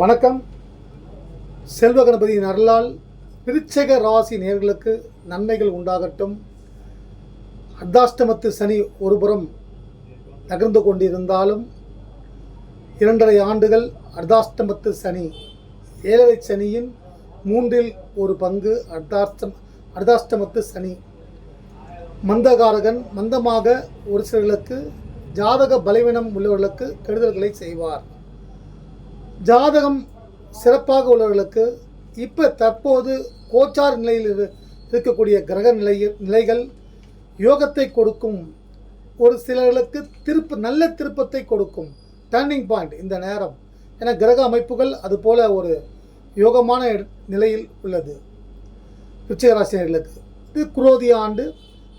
வணக்கம். செல்வ கணபதியின் அருளால் விருச்சக ராசி நேர்களுக்கு நன்மைகள் உண்டாகட்டும். அர்த்தாஷ்டமத்து சனி ஒருபுறம் நகர்ந்து கொண்டிருந்தாலும் இரண்டரை ஆண்டுகள் அர்த்தாஷ்டமத்து சனி ஏழரை சனியின் மூன்றில் ஒரு பங்கு அர்த்தாஷ்டம் அர்த்தாஷ்டமத்து சனி. மந்தகாரகன் மந்தமாக ஒரு சிலர்களுக்கு ஜாதக பலவீனம் உள்ளவர்களுக்கு கெடுதல்களை செய்வார். ஜாதகம் சிறப்பாக உள்ளவர்களுக்கு இப்போ தற்போது கோச்சார் நிலையில் இரு- இருக்கக்கூடிய கிரக நிலை நிலைகள் யோகத்தை கொடுக்கும். ஒரு சிலர்களுக்கு திருப்ப நல்ல திருப்பத்தை கொடுக்கும். டர்னிங் பாயிண்ட் இந்த நேரம். என கிரக அமைப்புகள் அதுபோல ஒரு யோகமான நிலையில் உள்ளது. ரிச்சிகராசினர்களுக்கு இது குரோதி ஆண்டு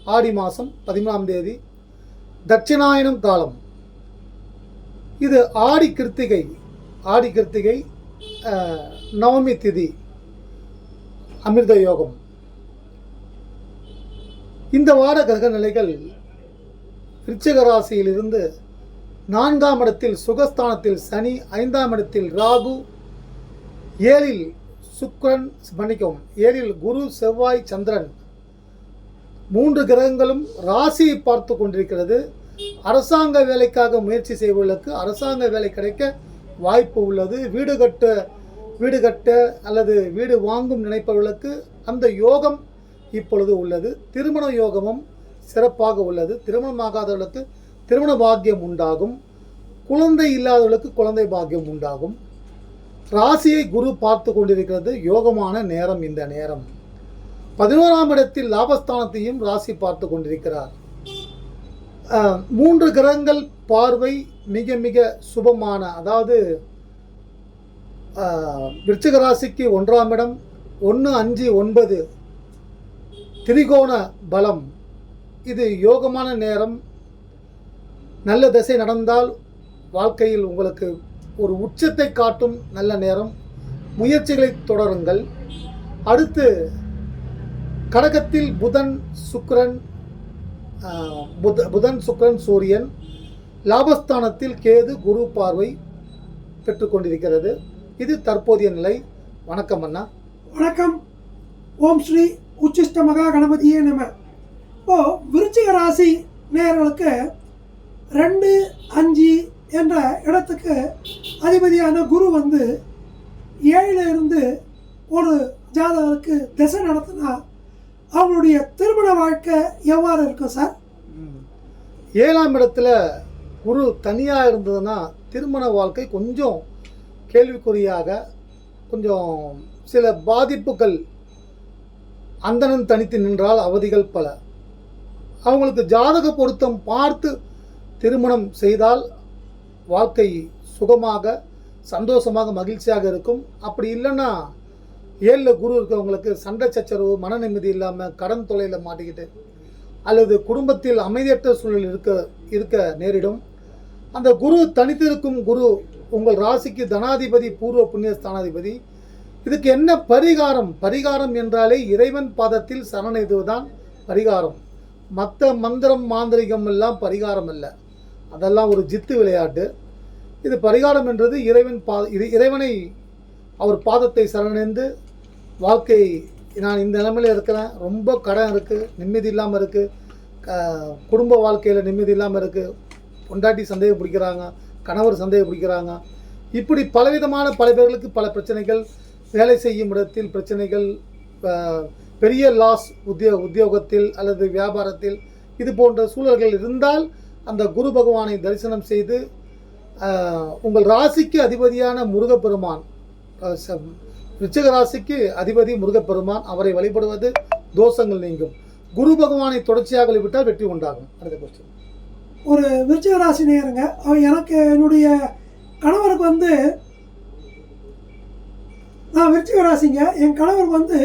ஆடி மாதம் பதிமூணாம் தேதி. தட்சிணாயனம் காலம். இது ஆடி கிருத்திகை. ஆடி கிருத்திகை நவமி திதி அமிர்த யோகம். இந்த வார கிரக நிலைகள் விருச்சிக ராசியிலிருந்து நான்காம் இடத்தில் சுகஸ்தானத்தில் சனி ஐந்தாம் இடத்தில் ராகு ஏழில் சுக்ரன் மன்னிக்கவும் ஏழில் குரு செவ்வாய் சந்திரன். மூன்று கிரகங்களும் ராசியை பார்த்து கொண்டிருக்கிறது. அரசாங்க வேலைக்காக முயற்சி செய்பவர்களுக்கு அரசாங்க வேலை கிடைக்க வாய்ப்பு உள்ளது. வீடு கட்ட வீடு கட்ட அல்லது வீடு வாங்கும் நினைப்பவர்களுக்கு அந்த யோகம் இப்பொழுது உள்ளது. திருமண யோகமும் சிறப்பாக உள்ளது. திருமணமாகாதவர்களுக்கு திருமண பாக்கியம் உண்டாகும். குழந்தை இல்லாதவர்களுக்கு குழந்தை பாக்கியம் உண்டாகும். ராசியை குரு பார்த்து கொண்டிருக்கிறது. யோகமான நேரம் இந்த நேரம். பதினோராம் இடத்தில் லாபஸ்தானத்தையும் ராசி பார்த்து கொண்டிருக்கிறார். மூன்று கிரகங்கள் பார்வை மிக மிக சுபமான அதாவது அஹ், விருச்சிக ராசிக்கு ஒன்றாம் இடம் ஒன்று அஞ்சு ஒன்பது திரிகோண பலம். இது யோகமான நேரம். நல்ல திசை நடந்தால் வாழ்க்கையில் உங்களுக்கு ஒரு உச்சத்தை காட்டும் நல்ல நேரம். முயற்சிகளை தொடருங்கள். அடுத்து கடகத்தில் புதன் சுக்கரன் புத புதன் சுக்கரன் சூரியன் லாபஸ்தானத்தில் கேது குரு பார்வை பெற்றுக்கொண்டிருக்கிறது. இது தற்போதைய நிலை. வணக்கம் அண்ணா. வணக்கம். ஓம் ஸ்ரீ உச்சிஷ்ட மகா கணபதியே நம. இப்போ விருச்சிக ராசி நேர்களுக்கு ரெண்டு அஞ்சு என்ற இடத்துக்கு அதிபதியான குரு வந்து ஏழில் இருந்து ஒரு ஜாதகருக்கு திசை நடத்தினா அவங்களுடைய திருமண வாழ்க்கை எவ்வாறு இருக்கும் சார்? ஏழாம் இடத்துல குரு தனியாக இருந்ததுன்னா திருமண வாழ்க்கை கொஞ்சம் கேள்விக்குறியாக கொஞ்சம் சில பாதிப்புகள் அந்தணன் தனித்து நின்றால் அவதிகள் பல. அவங்களுக்கு ஜாதக பொருத்தம் பார்த்து திருமணம் செய்தால் வாழ்க்கை சுகமாக சந்தோஷமாக மகிழ்ச்சியாக இருக்கும். அப்படி இல்லைன்னா ஏழில் குரு இருக்கிறவங்களுக்கு சண்டை சச்சரவு மன நிம்மதி இல்லாமல் கடன் தொலையில் மாட்டிக்கிட்டு அல்லது குடும்பத்தில் அமைதியற்ற சூழல் இருக்க இருக்க நேரிடும். அந்த குரு தனித்திருக்கும் குரு உங்கள் ராசிக்கு தனாதிபதி பூர்வ புண்ணிய ஸ்தானாதிபதி. இதுக்கு என்ன பரிகாரம்? பரிகாரம் என்றாலே இறைவன் பாதத்தில் சரணடைவதுதான் பரிகாரம். மற்ற மந்திரம் மாந்திரிகம் எல்லாம் பரிகாரம் அல்ல. அதெல்லாம் ஒரு ஜித்து விளையாட்டு. இது பரிகாரம் என்றது இறைவன் பா இது இறைவனை அவர் பாதத்தை சரணடைந்து வாழ்க்கை நான் இந்த நிலமையில் இருக்கிறேன். ரொம்ப கடன் இருக்குது நிம்மதி இல்லாமல் இருக்குது குடும்ப வாழ்க்கையில் நிம்மதி இல்லாமல் இருக்குது பொண்டாட்டி சந்தேகம் பிடிக்கிறாங்க கணவர் சந்தேகம் பிடிக்கிறாங்க. இப்படி பலவிதமான பல பேர்களுக்கு பல பிரச்சனைகள் வேலை செய்யும் இடத்தில் பிரச்சனைகள் பெரிய லாஸ் உத்தியோ உத்தியோகத்தில் அல்லது வியாபாரத்தில் இது போன்ற சூழல்கள் இருந்தால் அந்த குரு பகவானை தரிசனம் செய்து உங்கள் ராசிக்கு அதிபதியான முருகப்பெருமான் அஹ், ராசிக்கு அதிபதி முருகப்பெருமான் அவரை வழிபடுவது தோஷங்கள் நீங்கும். குரு பகவானை தொடர்ச்சியாக வழிபட்டால் வெற்றி உண்டாகும். அடுத்த கொஸ்டின் ஒரு விருச்சிக ராசி நேயருங்க எனக்கு என்னுடைய கணவருக்கு வந்து நான் விருச்சிக ராசிங்க என் கணவருக்கு வந்து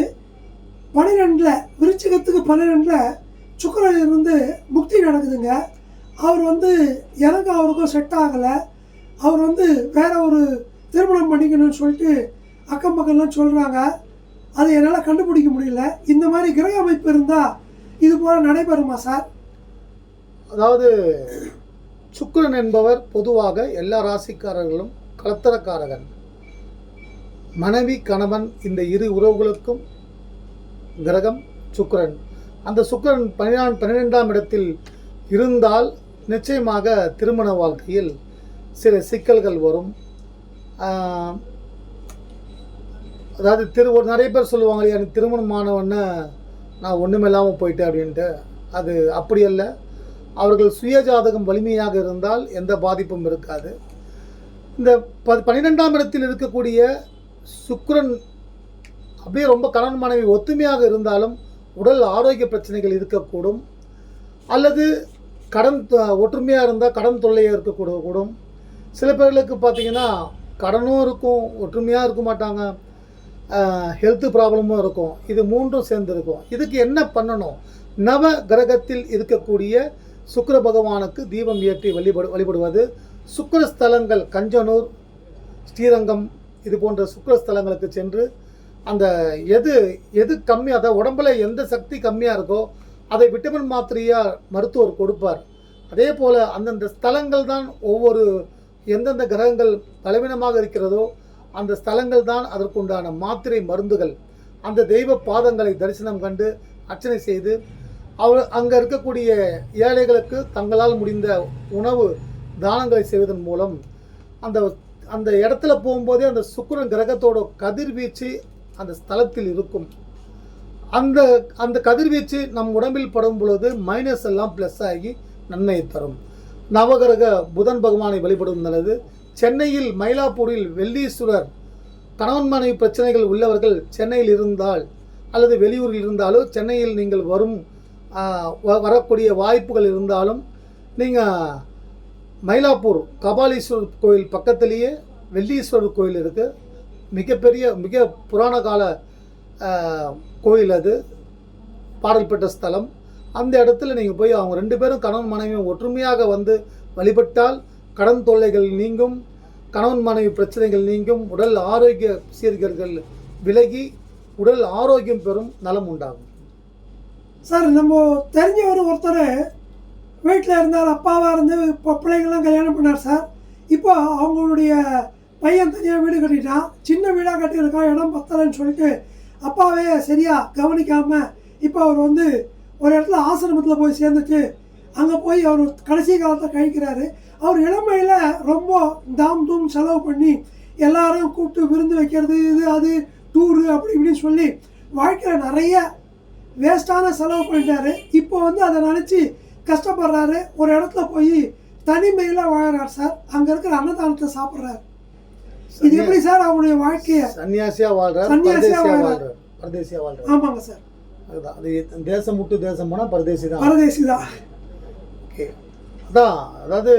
பன்னிரெண்டில் விருச்சிகத்துக்கு பன்னிரெண்டில் சுக்கரன் இருந்து முக்தி நடக்குதுங்க. அவர் வந்து எனக்கு அவருக்கும் செட் ஆகலை. அவர் வந்து வேற ஒரு திருமணம் பண்ணிக்கணும்னு சொல்லிட்டு அக்கம் பக்கம்லாம் சொல்கிறாங்க அது என்னால் கண்டுபிடிக்க முடியல. இந்த மாதிரி கிரக அமைப்பு இருந்தால் இது போல நடைபெறுமா சார் அதாவது சுக்கரன் என்பவர் பொதுவாக எல்லா ராசிக்காரர்களும் கலத்தரக்காரகன். மனைவி கணவன் இந்த இரு உறவுகளுக்கும் கிரகம் சுக்கரன். அந்த சுக்கிரன் பன்னிரெண்டாம் பன்னிரெண்டாம் இடத்தில் இருந்தால் நிச்சயமாக திருமண வாழ்க்கையில் சில சிக்கல்கள் வரும். அதாவது திரு ஒரு நிறைய பேர் சொல்லுவாங்க எனக்கு திருமணமானவொன்னே நான் ஒன்றுமில்லாமல் போயிட்டேன் அப்படின்ட்டு. அது அப்படி அல்ல. அவர்கள் சுயஜாதகம் வலிமையாக இருந்தால் எந்த பாதிப்பும் இருக்காது. இந்த ப பன்னிரெண்டாம் இடத்தில் இருக்கக்கூடிய சுக்கரன் அப்படியே ரொம்ப கணவன் மனைவி ஒத்துமையாக இருந்தாலும் உடல் ஆரோக்கிய பிரச்சனைகள் இருக்கக்கூடும். அல்லது கடன் ஒற்றுமையாக இருந்தால் கடன் தொல்லையாக இருக்கக்கூட கூடும். சில பேர்களுக்கு பார்த்தீங்கன்னா கடனும் இருக்கும் ஒற்றுமையாக இருக்க மாட்டாங்க. ஹெல்த் ப்ராப்ளமும் இருக்கும். இது மூன்றும் சேர்ந்து இருக்கும் இதுக்கு என்ன பண்ணணும்? நவ கிரகத்தில் இருக்கக்கூடிய சுக்கர பகவானுக்கு தீபம் ஏற்றி வழிபடு வழிபடுவது. சுக்கிர ஸ்தலங்கள் கஞ்சனூர் ஸ்ரீரங்கம் இது போன்ற சுக்கிர ஸ்தலங்களுக்கு சென்று அந்த எது எது கம்மி அதாவது உடம்புல எந்த சக்தி கம்மியாக இருக்கோ அதை விட்டமின் மாத்திரையாக மருத்துவர் கொடுப்பார். அதே போல் அந்தந்த ஸ்தலங்கள் தான் ஒவ்வொரு எந்தெந்த கிரகங்கள் பலவீனமாக இருக்கிறதோ அந்த ஸ்தலங்கள் தான் அதற்குண்டான மாத்திரை மருந்துகள். அந்த தெய்வ பாதங்களை தரிசனம் கண்டு அர்ச்சனை செய்து அவர் அங்கே இருக்கக்கூடிய ஏழைகளுக்கு தங்களால் முடிந்த உணவு தானங்களை செய்வதன் மூலம் அந்த அந்த இடத்துல போகும்போதே அந்த சுக்கிரன் கிரகத்தோட கதிர்வீச்சு அந்த ஸ்தலத்தில் இருக்கும். அந்த அந்த கதிர்வீச்சு நம் உடம்பில் படும் பொழுது மைனஸ் எல்லாம் ப்ளஸ் ஆகி நன்மையை தரும். நவகிரக புதன் பகவானை வழிபடும் நல்லது. சென்னையில் மயிலாப்பூரில் வெள்ளீஸ்வரர் கணவன் மனைவி பிரச்சனைகள் உள்ளவர்கள் சென்னையில் இருந்தால் அல்லது வெளியூரில் இருந்தாலோ சென்னையில் நீங்கள் வரும் வ- வரக்கூடிய வாய்ப்புகள் இருந்தாலும் நீங்கள் மயிலாப்பூர் கபாலீஸ்வரர் கோயில் பக்கத்திலேயே வெள்ளீஸ்வரர் கோயில் இருக்குது மிகப்பெரிய மிக புராண கால கோயில் அது. பாடல் பெற்ற ஸ்தலம். அந்த இடத்துல நீங்கள் போய் அவங்க ரெண்டு பேரும் கணவன் மனைவியும் ஒற்றுமையாக வந்து வழிபட்டால் கடன் தொல்லைகள் நீங்கும் கணவன் மனைவி பிரச்சனைகள் நீங்கும் உடல் ஆரோக்கிய சீர்கள் விலகி உடல் ஆரோக்கியம் பெறும் நலம் உண்டாகும். சார் நம்ம தெரிஞ்சவர் ஒருத்தர் வீட்டில் இருந்தார் அப்பாவாக இருந்து இப்போ பிள்ளைங்கள்லாம் கல்யாணம் பண்ணார் சார். இப்போ அவங்களுடைய பையன் தனியாக வீடு கட்டிட்டான் சின்ன வீடாக கட்டியிருக்கான் இடம் பத்தலைன்னு சொல்லிட்டு அப்பாவே சரியாக கவனிக்காமல் இப்போ அவர் வந்து ஒரு இடத்துல ஆசிரமத்தில் போய் சேர்ந்துட்டு அங்கே போய் அவர் கடைசி காலத்தை கழிக்கிறாரு. அவர் இளமையில் ரொம்ப தாம் தூம் செலவு பண்ணி எல்லாரும் கூப்பிட்டு விருந்து வைக்கிறது இது அது டூரு அப்படி இப்படின்னு சொல்லி வாழ்க்கையில் நிறைய வேஸ்ட்டான செலவு பண்ணிட்டாரு. இப்போ வந்து அதை நினச்சி கஷ்டப்படுறாரு. ஒரு இடத்துல போய் தனிமையில் வாழறார் சார். அங்கே இருக்கிற அன்னதானத்தை சாப்பிட்றாரு. இது எப்படி சார் அவங்களுடைய வாழ்க்கையை சன்னியாசியா வாழ்றார் சன்னியாசியா வாழ்றார். வாழ்றார். பரதேசியா வாழ்றார். ஆமாங்க சார். அதுதான். அது தேசம் விட்டு தேசம் போனால் பரதேசி தான். பரதேசி தான். ஓகே. அதான் அதாவது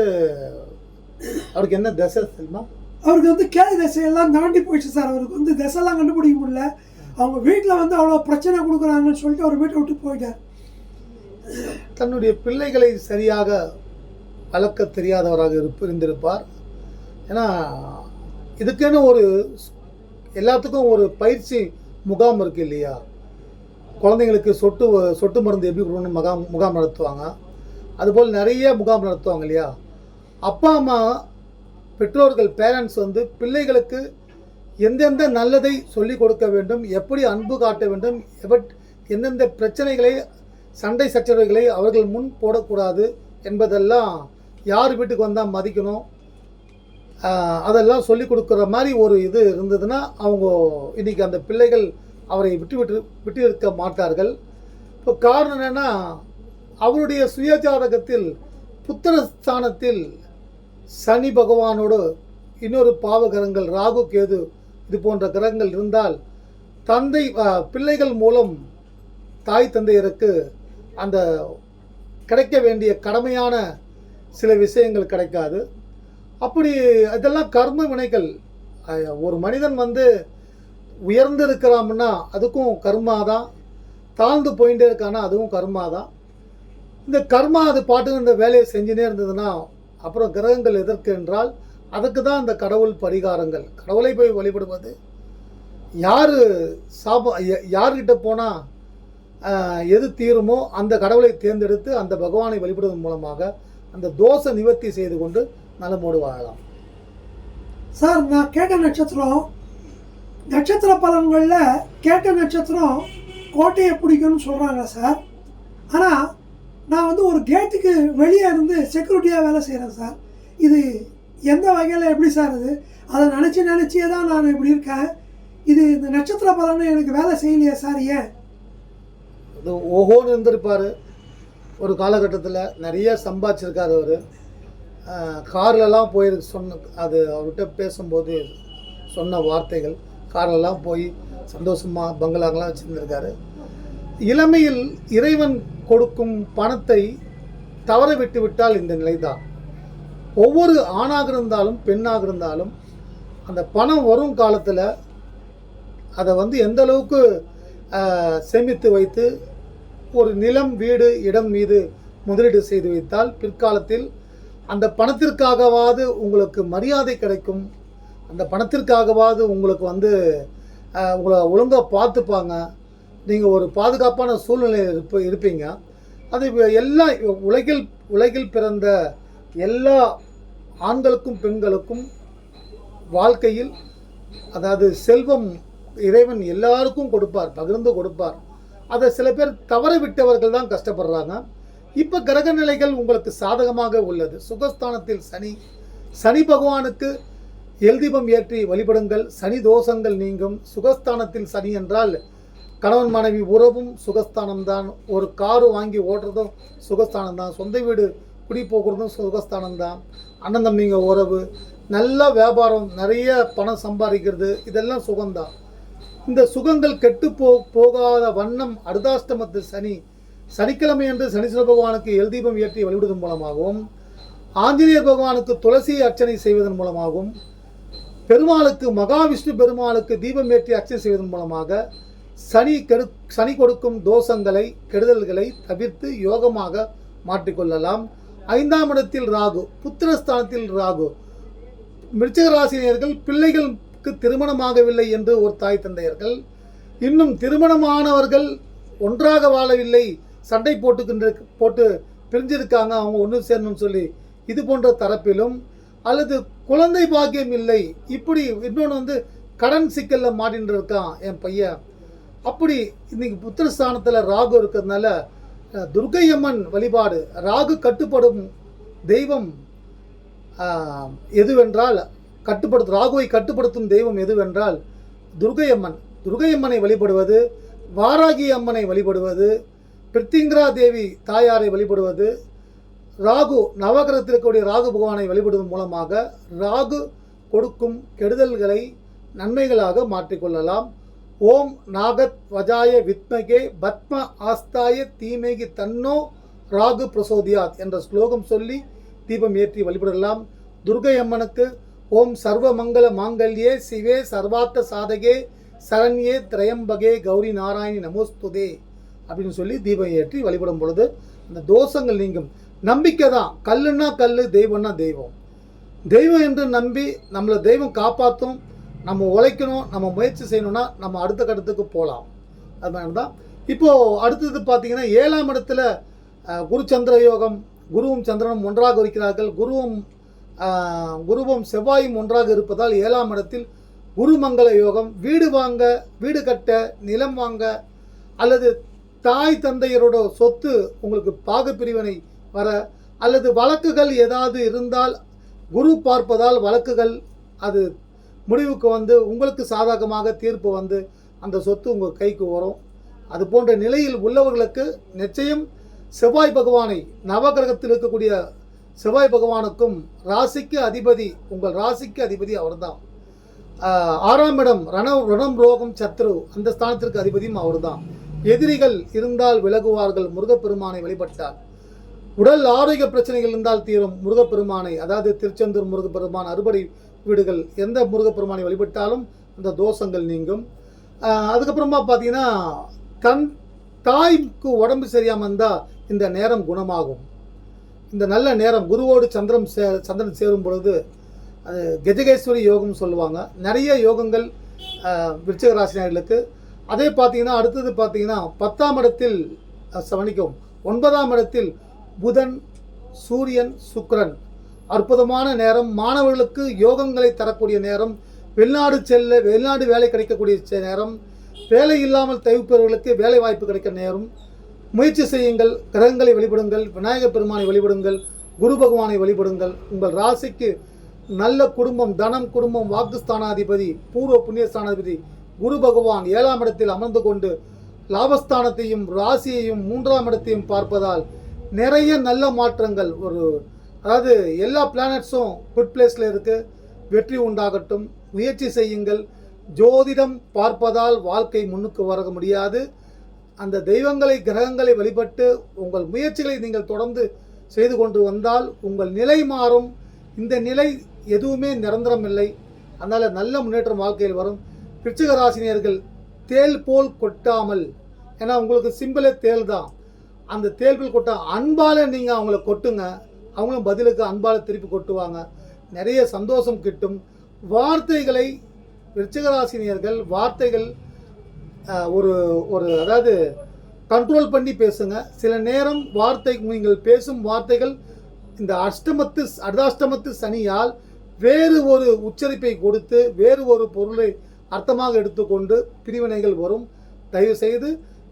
அவருக்கு என்ன தசை தெரியுமா? அவருக்கு வந்து கேள்வி தசையெல்லாம் தாண்டி போயிடுச்சு சார். அவருக்கு வந்து தசைலாம் கண்டுபிடிக்க முடியல. அவங்க வீட்டில் வந்து அவ்வளோ பிரச்சனை கொடுக்குறாங்கன்னு சொல்லிட்டு அவர் வீட்டை விட்டு போயிட்டார். தன்னுடைய பிள்ளைகளை சரியாக வளர்க்க தெரியாதவராக இருப்பு இருந்திருப்பார். ஏன்னா இதுக்குன்னு ஒரு எல்லாத்துக்கும் ஒரு பயிற்சி முகாம் இருக்கு இல்லையா? குழந்தைங்களுக்கு சொட்டு சொட்டு மருந்து எப்படி கொடுக்கணும் முகாம் முகாம் நடத்துவாங்க. அதுபோல் நிறைய முகாம் நடத்துவாங்க இல்லையா? அப்பா அம்மா பெற்றோர்கள் பேரண்ட்ஸ் வந்து பிள்ளைகளுக்கு எந்தெந்த நல்லதை சொல்லிக் கொடுக்க வேண்டும் எப்படி அன்பு காட்ட வேண்டும் எவட் எந்தெந்த பிரச்சனைகளை சண்டை சச்சரவுகளை அவர்கள் முன் போடக்கூடாது என்பதெல்லாம் யார் வீட்டுக்கு வந்தால் மதிக்கணும்? அதெல்லாம் சொல்லிக் கொடுக்குற மாதிரி ஒரு இது இருந்ததுன்னா அவங்க இன்னைக்கு அந்த பிள்ளைகள் அவரை விட்டு விட்டு விட்டு இருக்க மாட்டார்கள். இப்போ காரணம் என்னன்னா அவருடைய சுயஜாதகத்தில் புத்திரஸ்தானத்தில் சனி பகவானோடு இன்னொரு பாவகரங்கள் ராகு கேது இது போன்ற கிரகங்கள் இருந்தால் தந்தை பிள்ளைகள் மூலம் தாய் தந்தையருக்கு அந்த கிடைக்க வேண்டிய கடமையான சில விஷயங்கள் கிடைக்காது. அப்படி இதெல்லாம் கர்ம வினைகள். ஒரு மனிதன் வந்து உயர்ந்து இருக்கிறான்னா அதுக்கும் கர்மா தான் தாழ்ந்து போயிட்டே இருக்கானா அதுவும் கர்மா தான் இந்த கர்மா அது பாட்டுக்கு இந்த வேலையை செஞ்சுனே இருந்ததுன்னா அப்புறம் கிரகங்கள் எதற்கு என்றால் அதுக்கு தான் அந்த கடவுள் பரிகாரங்கள். கடவுளை போய் வழிபடுவது. யார் சாப யார்கிட்ட போனால் எது தீருமோ அந்த கடவுளை தேர்ந்தெடுத்து அந்த பகவானை வழிபடுவதன் மூலமாக அந்த தோஷ நிவர்த்தி செய்து கொண்டு நலமோடு வாழலாம். சார் நான் கேட்ட நட்சத்திரம் நட்சத்திர பலன்களில் கேட்ட நட்சத்திரம் கோட்டையை பிடிக்கும்னு சொல்கிறாங்க சார். ஆனால் நான் வந்து ஒரு கேட்டுக்கு வெளியே இருந்து செக்யூரிட்டியாக வேலை செய்கிறேன் சார் இது எந்த வகையில் எப்படி சார் இது? அதை நினச்சி நினச்சியே தான் நான் இப்படி இருக்கேன். இது இந்த நட்சத்திர பலன்னு எனக்கு வேலை செய்யலையே சார் ஏன்? இது ஓஹோன்னு இருந்திருப்பார். ஒரு காலகட்டத்தில் நிறைய சம்பாதிச்சிருக்கார் அவர். கார்லலாம் போயிருக்கு சொன்ன அது அவர்கிட்ட பேசும்போது சொன்ன வார்த்தைகள் கார்லலாம் போய் சந்தோஷமாக பங்களாங்கெல்லாம் வச்சுருந்துருக்காரு. இளமையில் இறைவன் கொடுக்கும் பணத்தை தவற விட்டுவிட்டால் இந்த நிலைதான். ஒவ்வொரு ஆணாக இருந்தாலும் பெண்ணாக இருந்தாலும் அந்த பணம் வரும் காலத்தில் அதை வந்து எந்த அளவுக்கு சேமித்து வைத்து ஒரு நிலம் வீடு இடம் மீது முதலீடு செய்து வைத்தால் பிற்காலத்தில் அந்த பணத்திற்காகவாது உங்களுக்கு மரியாதை கிடைக்கும். அந்த பணத்திற்காகவாவது உங்களுக்கு வந்து உங்களை ஒழுங்காக பார்த்துப்பாங்க. நீங்கள் ஒரு பாதுகாப்பான சூழ்நிலையில் இருப்ப இருப்பீங்க. அது எல்லா உலகில் உலகில் பிறந்த எல்லா ஆண்களுக்கும் பெண்களுக்கும் வாழ்க்கையில் அதாவது செல்வம் இறைவன் எல்லாருக்கும் கொடுப்பார் பகிர்ந்து கொடுப்பார். அதை சில பேர் தவற விட்டவர்கள் தான் கஷ்டப்படுறாங்க. இப்போ கிரக நிலைகள் உங்களுக்கு சாதகமாக உள்ளது. சுகஸ்தானத்தில் சனி சனி பகவானுக்கு எல்தீபம் ஏற்றி வழிபடுங்கள். சனி தோஷங்கள் நீங்கும். சுகஸ்தானத்தில் சனி என்றால் கணவன் மனைவி உறவும் சுகஸ்தானம் தான் ஒரு காரு வாங்கி ஓட்டுறதும் சுகஸ்தானம் தான் சொந்த வீடு குடி போகிறதும் சுகஸ்தானம் தான் அண்ணன் தம்பிங்க உறவு நல்ல வியாபாரம் நிறைய பணம் சம்பாதிக்கிறது இதெல்லாம் சுகம்தான். இந்த சுகங்கள் கெட்டு போ போகாத வண்ணம் அடுதாஷ்டமத்தில் சனி சனிக்கிழமை என்று சனீஸ்வர பகவானுக்கு எல்தீபம் ஏற்றி வழிவிடுவதன் மூலமாகவும் ஆஞ்சநேயர் பகவானுக்கு துளசி அர்ச்சனை செய்வதன் மூலமாகவும் பெருமாளுக்கு மகாவிஷ்ணு பெருமாளுக்கு தீபம் ஏற்றி அர்ச்சனை செய்வதன் மூலமாக சனி கெடு சனி கொடுக்கும் தோஷங்களை கெடுதல்களை தவிர்த்து யோகமாக மாற்றிக்கொள்ளலாம். ஐந்தாம் இடத்தில் ராகு புத்திரஸ்தானத்தில் ராகு. மிருச்சிக ராசினியர்கள் பிள்ளைகளுக்கு திருமணமாகவில்லை என்று ஒரு தாய் தந்தையர்கள். இன்னும் திருமணமானவர்கள் ஒன்றாக வாழவில்லை. சண்டை போட்டுக்கின்ற போட்டு பிரிஞ்சிருக்காங்க அவங்க ஒன்று சேரணும்னு சொல்லி. இது போன்ற தரப்பிலும். அல்லது குழந்தை பாக்கியம் இல்லை. இப்படி இன்னொன்று வந்து கடன் சிக்கலில் மாட்டின்னு இருக்கான் என் பையன். அப்படி இன்னைக்கு புத்திரஸ்தானத்தில் ராகு இருக்கிறதுனால துர்கையம்மன் துர்க்கை அம்மன் வழிபாடு ராகு கட்டுப்படும் தெய்வம் எதுவென்றால் கட்டுப்படுத்தும் ராகுவை கட்டுப்படுத்தும் தெய்வம் எதுவென்றால் துர்க்கை அம்மன் அம்மனை வழிபடுவது வாராகி அம்மனை வழிபடுவது பிரித்திங்கிரா தேவி தாயாரை வழிபடுவது ராகு நவகிரகத்தில் இருக்கக்கூடிய ராகு பகவானை வழிபடுவதன் மூலமாக ராகு கொடுக்கும் கெடுதல்களை நன்மைகளாக மாற்றிக்கொள்ளலாம். ஓம் நாகத் வஜாய வித்மகே பத்ம ஆஸ்தாய தீமேகி தன்னோ ராகு பிரசோதியாத் என்ற ஸ்லோகம் சொல்லி தீபம் ஏற்றி வழிபடலாம். துர்கை அம்மனுக்கு ஓம் சர்வ மங்கள மாங்கல்யே சிவே சர்வார்த்த சாதகே சரண்யே திரையம்பகே கௌரி நாராயணி நமோஸ்துதே அப்படின்னு சொல்லி தீபம் ஏற்றி வழிபடும் பொழுது அந்த தோஷங்கள் நீங்கும். நம்பிக்கை தான். கல்லுன்னா கல் தெய்வம்னா தெய்வம். தெய்வம் என்று நம்பி நம்மளை தெய்வம் காப்பாற்றும் நம்ம உழைக்கணும் நம்ம முயற்சி செய்யணும்னா நம்ம அடுத்த கட்டத்துக்கு போகலாம். அது மாதிரி தான் இப்போது அடுத்தது பார்த்திங்கன்னா ஏழாம் இடத்துல குரு சந்திர யோகம் குருவும் சந்திரனும் ஒன்றாக இருக்கிறார்கள். குருவும் குருவும் செவ்வாயும் ஒன்றாக இருப்பதால் ஏழாம் இடத்தில் குருமங்கள யோகம் வீடு வாங்க வீடு கட்ட நிலம் வாங்க அல்லது தாய் தந்தையரோட சொத்து உங்களுக்கு பாகப்பிரிவினை வர அல்லது வழக்குகள் ஏதாவது இருந்தால் குரு பார்ப்பதால் வழக்குகள் அது முடிவுக்கு வந்து உங்களுக்கு சாதகமாக தீர்ப்பு வந்து அந்த சொத்து உங்கள் கைக்கு வரும். அது போன்ற நிலையில் உள்ளவர்களுக்கு நிச்சயம் செவ்வாய் பகவானை நவகிரகத்தில் இருக்கக்கூடிய செவ்வாய் பகவானுக்கும் ராசிக்கு அதிபதி உங்கள் ராசிக்கு அதிபதி அவர்தான். ஆஹ் ஆறாம் இடம் ரண ரணம் ரோகம் சத்ரு அந்த ஸ்தானத்திற்கு அதிபதியும் அவர்தான். எதிரிகள் இருந்தால் விலகுவார்கள் முருகப்பெருமானை வழிபட்டார் உடல் ஆரோக்கிய பிரச்சனைகள் இருந்தால் தீரும் முருகப்பெருமானை அதாவது திருச்செந்தூர் முருகப்பெருமான் அறுபடை வீடுகள் எந்த முருகப்பெருமானை வழிபட்டாலும் அந்த தோஷங்கள் நீங்கும். அதுக்கப்புறமா பார்த்தீங்கன்னா தன் தாய்க்கு உடம்பு சரியாமல் இருந்தால் இந்த நேரம் குணமாகும். இந்த நல்ல நேரம் குருவோடு சந்திரம் சே சந்திரன் சேரும் பொழுது அது கஜகேஸ்வரி யோகம் சொல்லுவாங்க. நிறைய யோகங்கள் ஆஹ், விருச்சிக ராசினியர்களுக்கு அதே பார்த்தீங்கன்னா அடுத்தது பார்த்தீங்கன்னா பத்தாம் இடத்தில் அஹ், ஒன்பதாம் இடத்தில் புதன் சூரியன் சுக்ரன் அற்புதமான நேரம். மாணவர்களுக்கு யோகங்களை தரக்கூடிய நேரம். வெளிநாடு செல்ல வெளிநாடு வேலை கிடைக்கக்கூடிய நேரம். வேலை இல்லாமல் தவிப்பவர்களுக்கு வேலை வாய்ப்பு கிடைக்க நேரம். முயற்சி செய்யுங்கள். கிரகங்களை வழிபடுங்கள். விநாயகர் பெருமானை வழிபடுங்கள். குரு பகவானை வழிபடுங்கள். உங்கள் ராசிக்கு நல்ல குடும்பம் தனம் குடும்பம் வாக்குஸ்தானாதிபதி பூர்வ புண்ணியஸ்தானாதிபதி குரு பகவான் ஏழாம் இடத்தில் அமர்ந்து கொண்டு லாபஸ்தானத்தையும் ராசியையும் மூன்றாம் இடத்தையும் பார்ப்பதால் நிறைய நல்ல மாற்றங்கள் ஒரு அதாவது எல்லா பிளானட்ஸும் குட் பிளேஸில் இருக்குது வெற்றி உண்டாகட்டும். முயற்சி செய்யுங்கள். ஜோதிடம் பார்ப்பதால் வாழ்க்கை முன்னுக்கு வர முடியாது. அந்த தெய்வங்களை கிரகங்களை வழிபட்டு உங்கள் முயற்சிகளை நீங்கள் தொடர்ந்து செய்து கொண்டு வந்தால் உங்கள் நிலை மாறும். இந்த நிலை எதுவுமே நிரந்தரம் இல்லை. அதனால் நல்ல முன்னேற்றம் வாழ்க்கையில் வரும். விருச்சிக ராசினியர்கள் தேல் போல் கொட்டாமல் ஏன்னா உங்களுக்கு சிம்பிளே தேல் தான் அந்த தேல் போல் அன்பால் நீங்கள் அவங்கள கொட்டுங்க. அவங்களும் பதிலுக்கு அன்பால் திருப்பி கொட்டுவாங்க. நிறைய சந்தோஷம் கிட்டும். வார்த்தைகளை விருச்சிகராசினியர்கள் வார்த்தைகள் ஒரு ஒரு அதாவது கண்ட்ரோல் பண்ணி பேசுங்க. சில நேரம் வார்த்தை நீங்கள் பேசும் வார்த்தைகள் இந்த அஷ்டமத்து அர்தாஷ்டமத்து சனியால் வேறு ஒரு உச்சரிப்பை கொடுத்து வேறு ஒரு பொருளை அர்த்தமாக எடுத்துக்கொண்டு பிரிவினைகள் வரும். தயவுசெய்து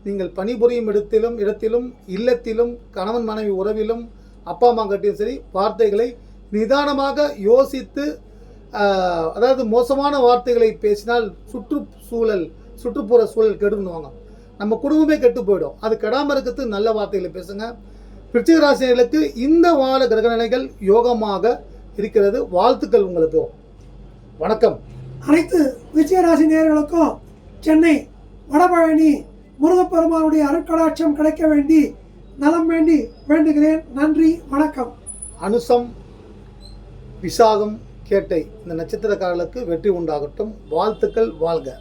நீங்கள் பணிபுரியும் இடத்திலும் இடத்திலும் இல்லத்திலும் கணவன் மனைவி உறவிலும் அப்பா அம்மா கிட்டையும் சரி வார்த்தைகளை நிதானமாக யோசித்து அதாவது மோசமான வார்த்தைகளை பேசினால் சுற்றுச்சூழல் சுற்றுப்புற சூழல் கெடுன்னுவாங்க நம்ம குடும்பமே கெட்டு போயிடும். அது கெடாமல் இருக்கிறது நல்ல வார்த்தைகளை பேசுங்க. விருச்சிகராசினர்களுக்கு இந்த வார கிரக நிலைகள் யோகமாக இருக்கிறது. வாழ்த்துக்கள் உங்களுக்கு. வணக்கம். அனைத்து விஜயராசி நேர்களுக்கும் சென்னை வடபழனி முருகப்பெருமானுடைய அருட்கடாட்சம் கிடைக்க வேண்டி நலம் வேண்டி வேண்டுகிறேன். நன்றி வணக்கம். அனுசம் விசாகம் கேட்டை. இந்த நட்சத்திரக்காரர்களுக்கு வெற்றி உண்டாகட்டும். வாழ்த்துக்கள் வாழ்க.